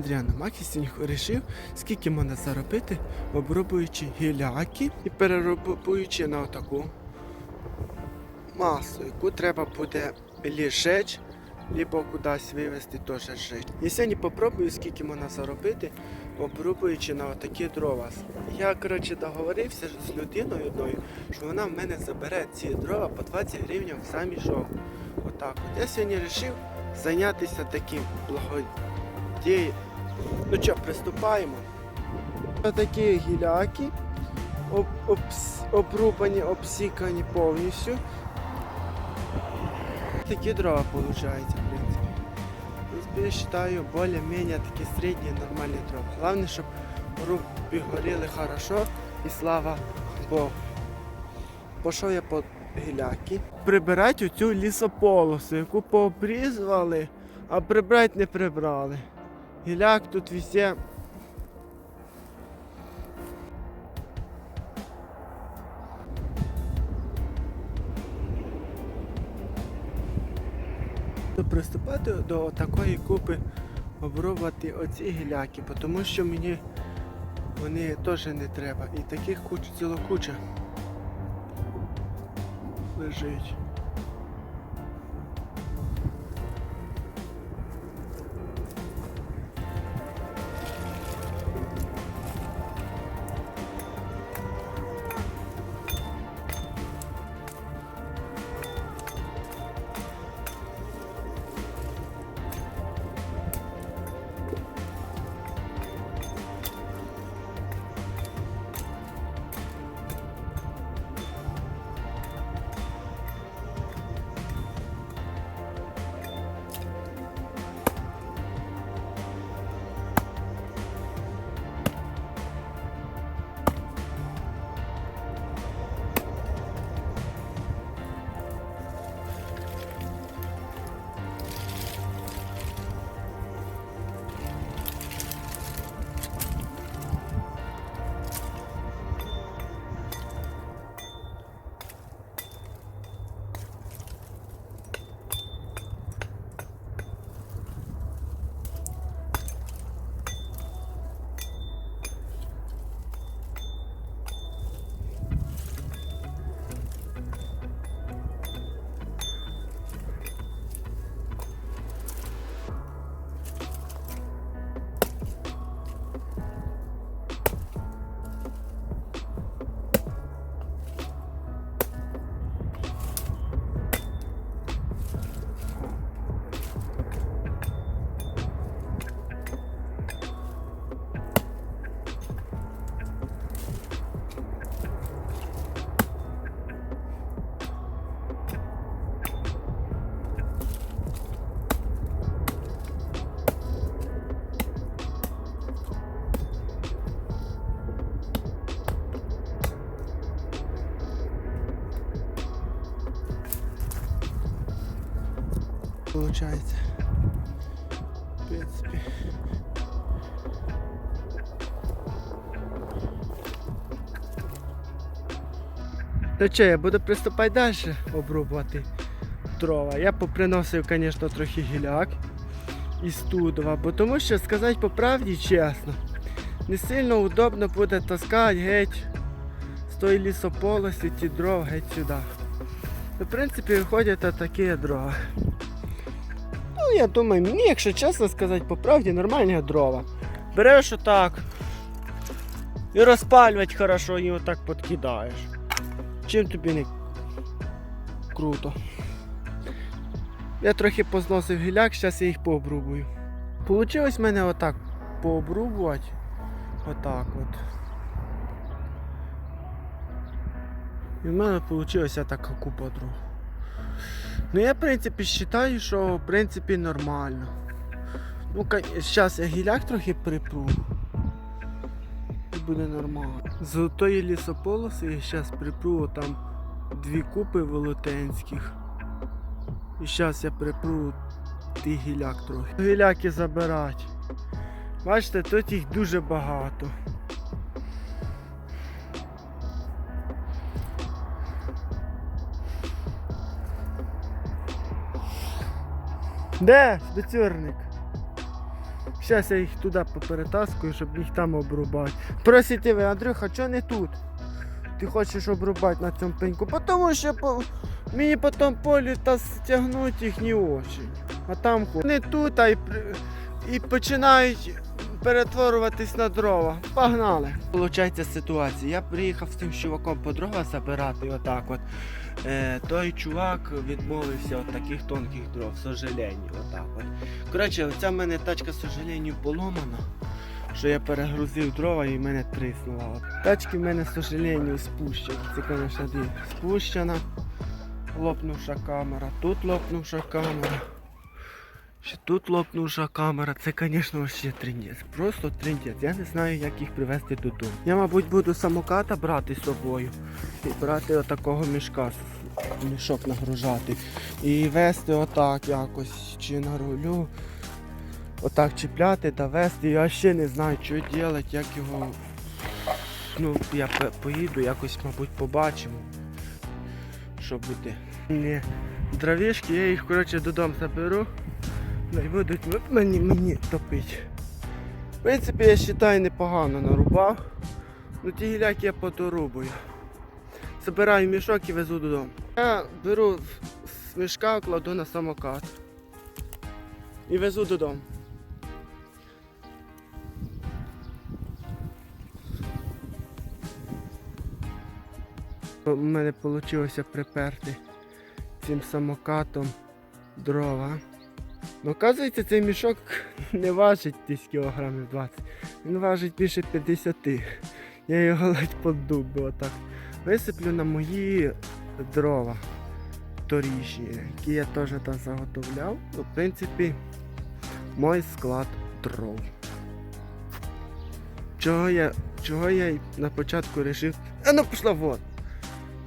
Андріана Макі сьогодні вирішив, скільки можна заробити, обробуючи гіляки і переробуючи на таку масу, яку треба буде ліжеч, або кудись вивезти теж жити. І сьогодні попробую, скільки можна заробити, обрубуючи на такі дрова. Я, коротше, договорився з людиною одною, що вона в мене забере ці дрова по 20 гривень за мішок. Отак от. Я сьогодні вирішив зайнятися таким благодієм. Ну що, приступаємо. Такі гіляки, об, обс, обрубані, обсікані повністю. Такі дрова виходить, в принципі. Я вважаю, більш-менш такі середні нормальні дрова. Головне, щоб руби горіли хорошо і слава Богу. Пішов я по гіляки. Прибирати оцю лісополосу, яку пообрізували, а прибрати не прибрали. Гіляк тут везде. Приступати до такої купи обробувати оці гіляки, тому що мені вони теж не треба. І таких куч ціла куча лежить. Получається. В принципі. Та що, я буду приступати далі обрубувати дрова. Я поприносив, звісно, трохи гіляк із Тудова, бо тому що сказати по правді чесно, не сильно удобно буде таскати геть з тої лісополосі ті дрова геть сюди. Ну, В принципі, виходять такі дрова. Я думаю, мені, якщо чесно сказати, по правді нормальні дрова. Береш отак. І розпалювати хорошо, і отак підкидаєш. Чим тобі не круто. Я трохи позносив гіляк, зараз я їх пообрубую. Получилось в мене отак пообрубувати. Отак от. І в мене вийшла така купа дров. Ну я в принципі вважаю, що в принципі нормально. Ну, зараз я гіляк трохи припру. І буде нормально. З тої лісополоси я зараз припру там дві купи велетенських. І зараз я припру ті гіляк трохи. Гіляки забирати. Бачите, тут їх дуже багато. Де, спецюрник? Зараз я їх туди поперетаскую, щоб їх там обрубати. Просите ви, Андрюха, чого не тут? Ти хочеш обрубати на цьому пеньку? Тому що по... мені потім полі та стягнуть їх не очень. А там не тут, а й, і починають перетворюватись на дрова. Погнали. Получається ситуація. Я приїхав з цим чуваком по дрова забирати отак от. Е, той чувак відмовився від таких тонких дров, сожалению, отак от. Коротше, ця в мене тачка, сожалению, поломана. Що я перегрузив дрова і мене триснула. От. Тачки в мене, сожалению, спущені. Це, дві. спущена. Лопнувша камера, тут лопнувша камера. Ще тут лопнувша камера. Це, звісно, вообще трендець. Просто трендець. Я не знаю, як їх привезти додому. Я, мабуть, буду самоката брати з собою і брати отакого мішка, мішок нагружати. І вести отак якось чи на рулю. Отак чіпляти та вести. Я ще не знаю, що робити, як його. Ну, я поїду, якось, мабуть, побачимо. Що буде. Ні. Дровішки, я їх коротше додому заберу. Ну будуть мені, мені топити. В принципі, я вважаю, непогано нарубав. Ну ті гіляки я подорубую. Забираю мішок і везу додому. Я беру з мішка, кладу на самокат. І везу додому. У мене вийшло приперти цим самокатом дрова. Ну, оказується, цей мішок не важить десь кілограмів 20. Він важить більше 50. Я його ледь подув би отак. Висиплю на мої дрова торішні, які я теж там заготовляв. Ну, в принципі, мой склад дров. Чого я, чого я на початку вирішив. А ну пішла вон!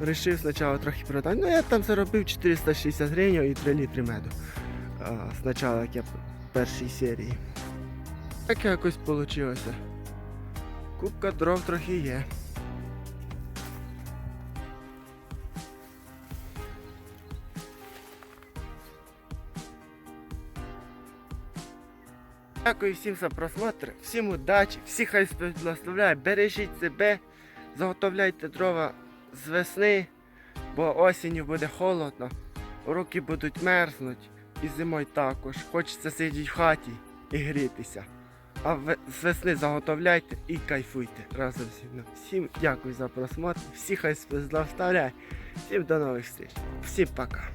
Рішив спочатку трохи продати. Ну я там заробив 460 гривень і 3 літри меду. А, спочатку як я першій серії. Так якось вийшло. Кубка дров трохи є. Дякую всім за просмотр, всім удачі, всі хай благословляє, бережіть себе, заготовляйте дрова з весни, бо осінню буде холодно, руки будуть мерзнуть і зимою також. Хочеться сидіти в хаті і грітися. А з весни заготовляйте і кайфуйте разом зі мною. Всім дякую за просмотр, всі хай благословляє, всім до нових зустріч. Всім пока.